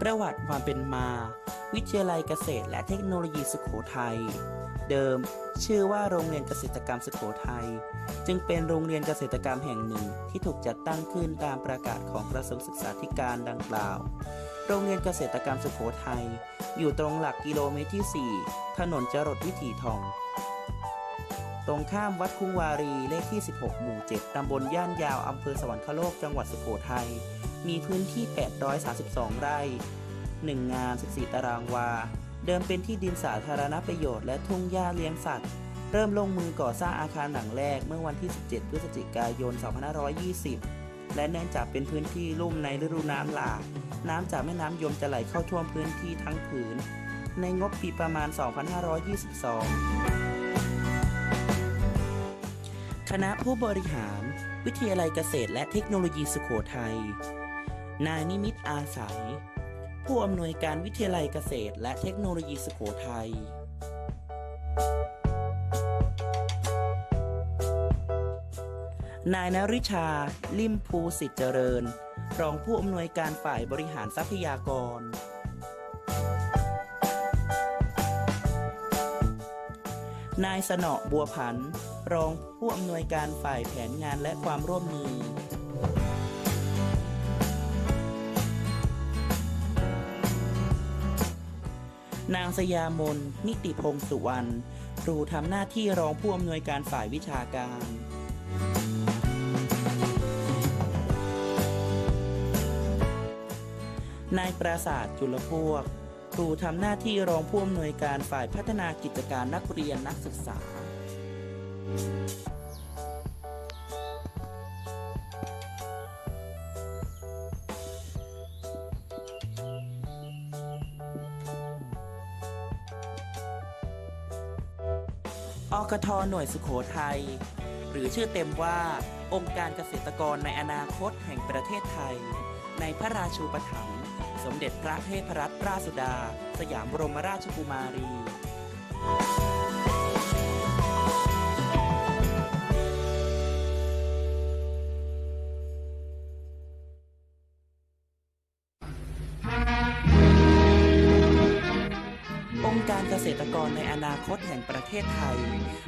ประวัติความเป็นมา วิทยาลัยเกษตรและเทคโนโลยีสุโขทัย เดิม ชื่อว่าโรงเรียนเกษตรกรรมสุโขทัย จึงเป็นโรงเรียนเกษตรกรรมแห่งหนึ่งที่ถูกจัดตั้งขึ้นตามประกาศของกระทรวงศึกษาธิการดังกล่าว โรงเรียนเกษตรกรรมสุโขทัย อยู่ตรงหลักกิโลเมตรที่ 4 ถนนจรดวิถีทอง ตรงข้ามวัดคุ้งวารีเลขที่ 16 หมู่ 7 ตำบลย่านยาว อำเภอสวรรคโลก จังหวัดสุโขทัย มีพื้นที่ 832 ไร่ 1 งาน 14 ตารางวา เดิมเป็นที่ดินสาธารณประโยชน์และทุ่งหญ้าเลี้ยงสัตว์ เริ่มลงมือก่อสร้างอาคารหลังแรกเมื่อวันที่ 17 พฤศจิกายน 2520 และเนื่องจากเป็นพื้นที่ลุ่มในฤดูน้ำหลากน้ำจากแม่น้ำยมจะไหลเข้าท่วมพื้นที่ทั้งผืน ในงบปีประมาณ 2522 คณะผู้บริหาร วิทยาลัยเกษตรและเทคโนโลยีสุโขทัย นายนิมิตอาศัย ผู้อำนวยการวิทยาลัยเกษตร และเทคโนโลยีสุโขทัย นายนริชา ลิมภูสิทธิเจริญ รองผู้อำนวยการฝ่ายบริหารทรัพยากร นายสนอบัวผัน รองผู้อำนวยการฝ่ายแผนงานและความร่วมมือ นางสยามน นิติพงศ์สุวรรณ ครูทำหน้าที่รองผู้อำนวยการฝ่ายวิชาการ นายปราศาสตร์จุลพวก ครูทำหน้าที่รองผู้อำนวยการฝ่ายพัฒนากิจการนักเรียนนักศึกษา อกทหน่วยสุโขทัย หรือชื่อเต็มว่าองค์การเกษตรกรในอนาคตแห่งประเทศไทย ในพระราชูปถัมภ์สมเด็จพระเทพรัตนราชสุดา สยามบรมราชกุมารี การเกษตรกรในอนาคตแห่งประเทศไทย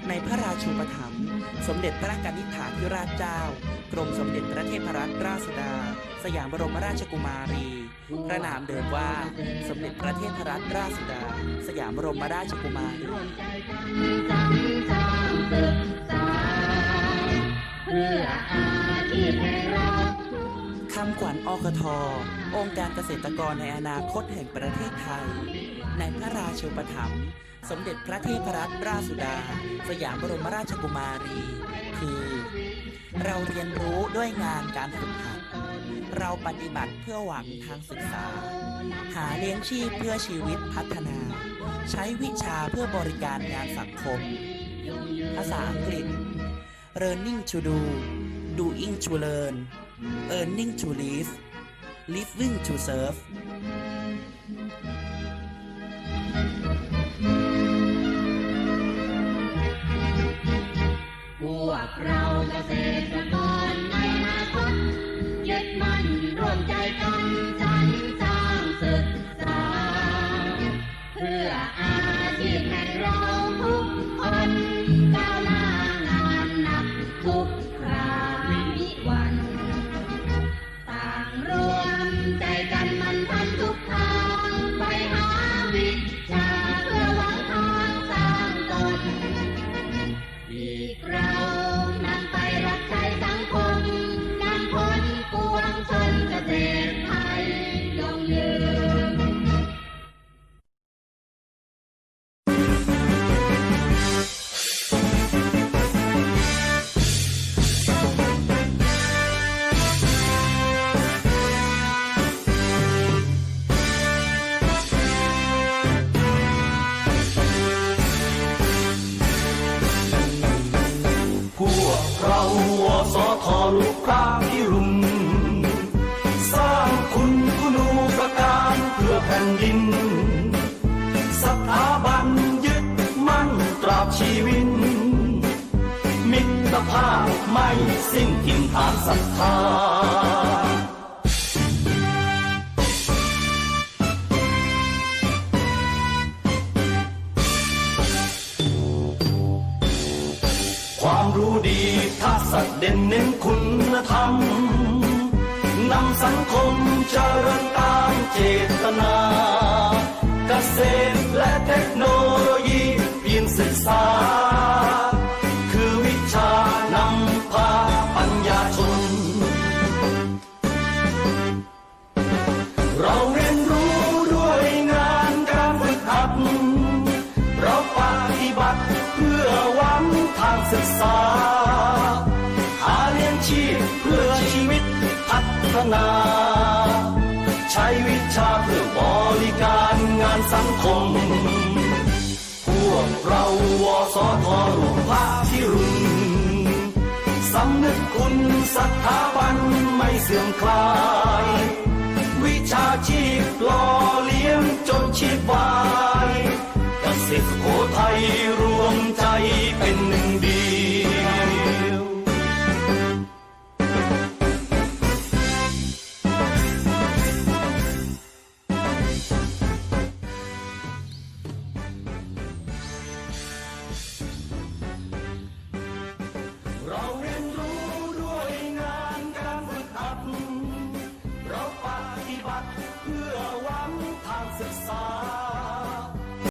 ในพระราชูปถัมภ์สมเด็จพระกนิษฐาธิราชเจ้า กรมสมเด็จพระเทพรัตนราชสุดา สยามบรมราชกุมารี พระนามเดิมว่า สมเด็จพระเทพรัตนราชสุดา สยามบรมราชกุมารี คำขวัญอกทองค์การเกษตรกรในอนาคตแห่งประเทศไทย ในพระราชูปถัมภ์สมเด็จพระเทพรัตนราชสุดา สยามบรมราชกุมารี คือ เราเรียนรู้ด้วยงานการฝึกหัด เราปฏิบัติเพื่อหวังทางศึกษา หาเลี้ยงชีพเพื่อชีวิตพัฒนา ใช้วิชาเพื่อบริการงานสังคม ภาษาอังกฤษ learning to do doing to learn earning to live living to serve พวกเราเกษตรกรในอนาคตยึดมั่นร่วมใจกัน นดิน สถาบันยึดมั่นตราบชีวินมิตรภาพไม่สิ้นกิ่นฐานศรัทธาความรู้ดีทักษะเด่นเน้นคุณธรรม นำสังคมเจริญตามเจตนา เกษตรและเทคโนโลยีเพียงศึกษา คือวิชานำพาปัญญาชน เราเรียนรู้ด้วยงานการฝึกหัด เราปฏิบัติเพื่อหวังทางศึกษา หาเลี้ยงชีพเพื่อชีวิต ฒนา ใช้วิชาเพื่อบริการงานสังคม พวกเราวสทรวมภาพิรุณสำนึกคุณสถาบันไม่เสื่อมคลาย วิชาชีพหล่อเลี้ยงจนชีพวายเกษตรสุโขทัยรวมใจเป็นหนึ่งเดียว